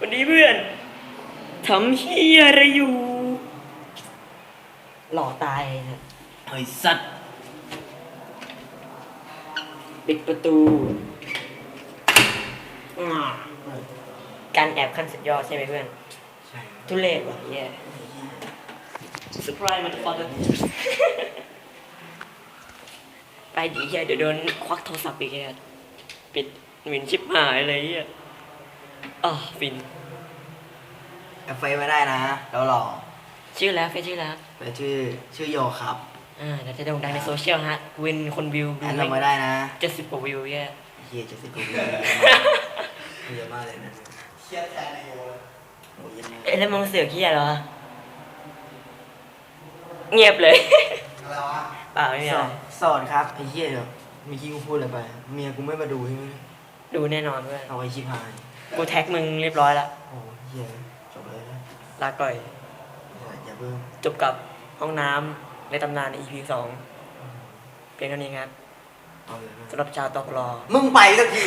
วันนี้เพื่อนทำเฮียอะไรอยู่หล่อตายนะเฮ้ยสัตว์ปิดประตูอ่าการแอบขั้นสุดยอดใช่ไหมเพื่อน ใช่ทุเรศว่ะเฮียเซอร์ไพรส์มันฟอร์ไปดีเฮียเดี๋ยวโดนควักโทรศัพท์อีกเฮียปิดหมินชิบหายเลยเฮีย อ๋อฟินแอปเฟซไม่ได้นะแล้วหรอชื่อแล้วเฟซชื่อแล้วแต่ชื่อชื่อโยครับ อ่าเดี๋ยวจะโด่งดังในโซเชียลฮะวินคนวิวแอดเราไม่ได้นะเจ็ดสิบกว่าวิวเฮียเฮียจะสิบกว่าวิวเยอะมากเลยนะเครียดแทนไอโยเลยโอ้ยยังไงเอ๊ะแล้วมึงเสือกเฮียเหรอ เงียบเลย อะไรวะเปล่าไม่มีสอะอไรนสอนครับไอ้เหี้ยเดี๋ยวเมื่อกี้กูพูดอะไรไป เมียกูไม่มาดูใช่ไหมดูแน่นอนเพื่อนเอาไว้ชิบหาย กูแท็กมึงเรียบร้อยแล้วโอ้ยเหี้ยจบเลยนะลาก่อย อย่าอย่าเพิ่งจบกับห้องน้ำในตำนาน EP สองเพียงเท่านี้ครับเอาเลยนะสำหรับชาวตอกรอ มึงไปสักที